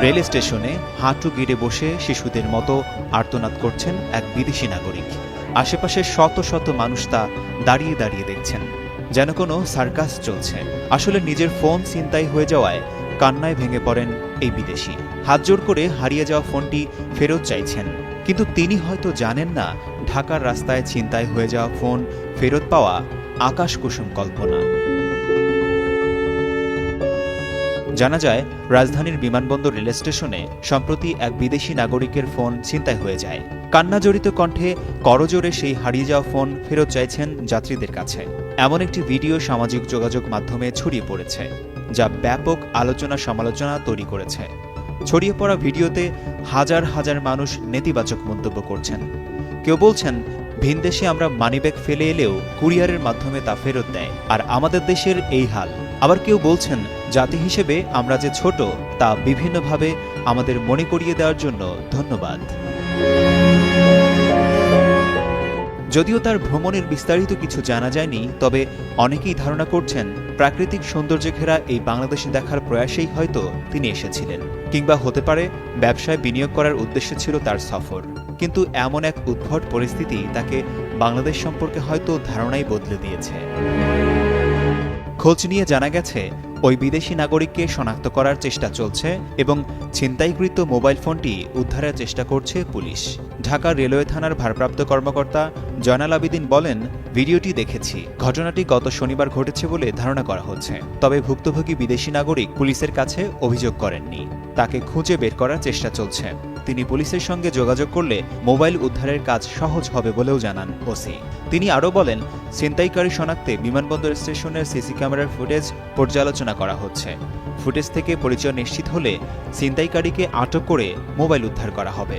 Rail স্টেশনে হাঁটু গিরে বসে শিশুদের মতো আর্তনাদ করছেন এক বিদেশি নাগরিক। আশেপাশে শত শত মানুষ তা দাঁড়িয়ে দাঁড়িয়ে দেখছেন। যেন কোনো সার্কাস চলছে। আসলে নিজের ফোন ছিনতাই হয়ে যাওয়ায় কান্নায় ভেঙে পড়েন এই বিদেশি। হাত জোর করে হারিয়ে যাওয়া ফোনটি ফেরত চাইছেন। কিন্তু তিনি হয়তো জানেন না, ঢাকার রাস্তায় ছিনতাই হয়ে যাওয়া ফোন ফেরত পাওয়া আকাশ কুসুম কল্পনা। জানা যায়, রাজধানীর বিমানবন্দর রেল স্টেশনে সম্প্রতি এক বিদেশি নাগরিকের ফোন ছিনতাই হয়ে যায়। কান্না জড়িত কণ্ঠে করজোরে সেই হারিয়ে যাওয়া ফোন ফেরত চাইছেন যাত্রীদের কাছে। এমন একটি ভিডিও সামাজিক যোগাযোগ মাধ্যমে ছড়িয়ে পড়েছে, যা ব্যাপক আলোচনা সমালোচনা তৈরি করেছে। ছড়িয়ে পড়া ভিডিওতে হাজার হাজার মানুষ নেতিবাচক মন্তব্য করছেন। কেউ বলছেন ভিনদেশে আমরা মানিব্যাগ ফেলে এলেও কুরিয়ারের মাধ্যমে তা ফেরত দেয়, আর আমাদের দেশের এই হাল। আবার কেউ বলছেন জাতি হিসেবে আমরা যে ছোট, তা বিভিন্নভাবে আমাদের মনে করিয়ে দেওয়ার জন্য ধন্যবাদ। যদিও তার ভ্রমণের বিস্তারিত কিছু জানা যায়নি, তবে অনেকেই ধারণা করছেন প্রাকৃতিক সৌন্দর্যে ঘেরা এই বাংলাদেশে দেখার প্রয়াসেই হয়তো তিনি এসেছিলেন, কিংবা হতে পারে ব্যবসায় বিনিয়োগ করার উদ্দেশ্য ছিল তার সফর। কিন্তু এমন এক উদ্ভট পরিস্থিতি তাকে বাংলাদেশ সম্পর্কে হয়তো ধারণাই বদলে দিয়েছে। খোঁজ নিয়ে জানা গেছে ওই বিদেশি নাগরিককে শনাক্ত করার চেষ্টা চলছে এবং ছিনতাইকৃত মোবাইল ফোনটি উদ্ধারের চেষ্টা করছে পুলিশ। ঢাকা রেলওয়ে থানার ভারপ্রাপ্ত কর্মকর্তা জয়নাল আবিদিন বলেন, ভিডিওটি দেখেছি। ঘটনাটি গত শনিবার ঘটেছে বলে ধারণা করা হচ্ছে। তবে ভুক্তভোগী বিদেশি নাগরিক পুলিশের কাছে অভিযোগ করেননি। তাকে খুঁজে বের করার চেষ্টা চলছে। তিনি পুলিশের সঙ্গে যোগাযোগ করলে মোবাইল উদ্ধারের কাজ সহজ হবে বলেও জানান ওসি। তিনি আরও বলেন, ছিনতাইকারী শনাক্তে বিমানবন্দর স্টেশনের সিসি ক্যামেরার ফুটেজ পর্যালোচনা করা হচ্ছে। ফুটেজ থেকে পরিচয় নিশ্চিত হলে ছিনতাইকারীকে আটক করে মোবাইল উদ্ধার করা হবে।